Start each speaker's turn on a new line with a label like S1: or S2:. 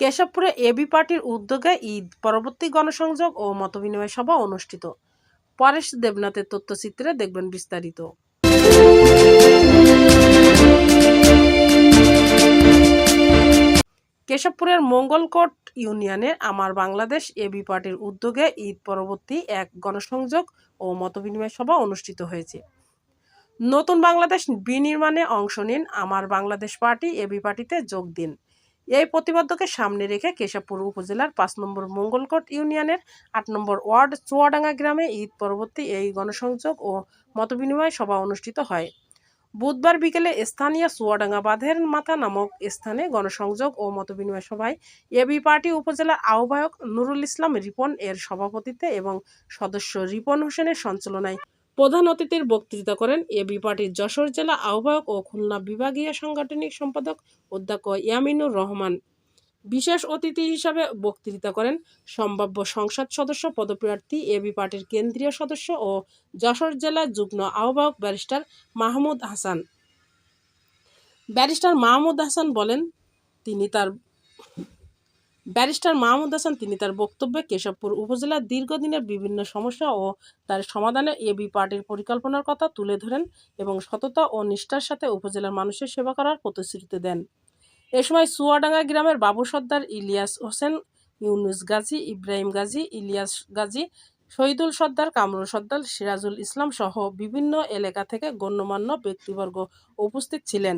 S1: কেশবপুরে AB পার্টির উদ্যোগে ঈদ, পরবর্তী গণসংযোগ ও মতবিনিময় সভা অনুষ্ঠিত। পরেশ দেবনাথের তথ্যচিত্রে দেখবেন বিস্তারিত। কেশবপুরের মঙ্গলকোট ইউনিয়নে আমার বাংলাদেশ এবি পার্টির উদ্যোগে ঈদ, পরবর্তী এক গণসংযোগ ও মতবিনিময় সভা অনুষ্ঠিত হয়েছে। নতুন বাংলাদেশ বিনির্মাণে অংশ নিন আমার বাংলাদেশ পার্টি এবি পার্টিতে যোগ দিন। এই প্রতিবদ্ধকে সামনে রেখে কেশবপুর উপজেলার পাঁচ নম্বর মঙ্গলকোট ইউনিয়নের আট নম্বর ওয়ার্ড চুয়াডাঙ্গা গ্রামে ঈদ পরবর্তী এই গণসংযোগ ও মতবিনিময় সভা অনুষ্ঠিত হয়। বুধবার বিকেলে স্থানীয় চুয়াডাঙ্গা বাঁধের মাথা নামক স্থানে গণসংযোগ ও মতবিনিময় সভায় এবি পার্টি উপজেলার আহ্বায়ক নুরুল ইসলাম রিপন এর সভাপতিত্বে এবং সদস্য রিপন হোসেনের সঞ্চালনায় প্রধান অতিথির বক্তৃতা করেন এবি পার্টির যশোর জেলা আহ্বায়ক ও খুলনা বিভাগীয় সাংগঠনিক সম্পাদক অধ্যক্ষ ইয়ামিনুর রহমান। বিশেষ অতিথি হিসাবে বক্তৃতা করেন সম্ভাব্য সংসদ সদস্য পদপ্রার্থী এবি পার্টির কেন্দ্রীয় সদস্য ও যশোর জেলা যুগ্ম আহ্বায়ক ব্যারিস্টার মাহমুদ হাসান। ব্যারিস্টার মাহমুদ হাসান বলেন, তিনি তার ব্যারিস্টার মাহমুদ হাসান, তিনি তার বক্তব্যে কেশবপুর উপজেলার দীর্ঘদিনের বিভিন্ন সমস্যা ও তার সমাধানে এবি পার্টির পরিকল্পনার কথা তুলে ধরেন এবং সততা ও নিষ্ঠার সাথে উপজেলার মানুষের সেবা করার প্রতিশ্রুতি দেন। এ সময় চুয়াডাঙ্গা গ্রামের বাবু সর্দার ইলিয়াস হোসেন, ইউনুস গাজী, ইব্রাহিম গাজী, ইলিয়াস গাজী, শহীদুল সর্দার, কামরুল সর্দার, সিরাজুল ইসলাম সহ বিভিন্ন এলাকা থেকে গণ্যমান্য ব্যক্তিবর্গ উপস্থিত ছিলেন।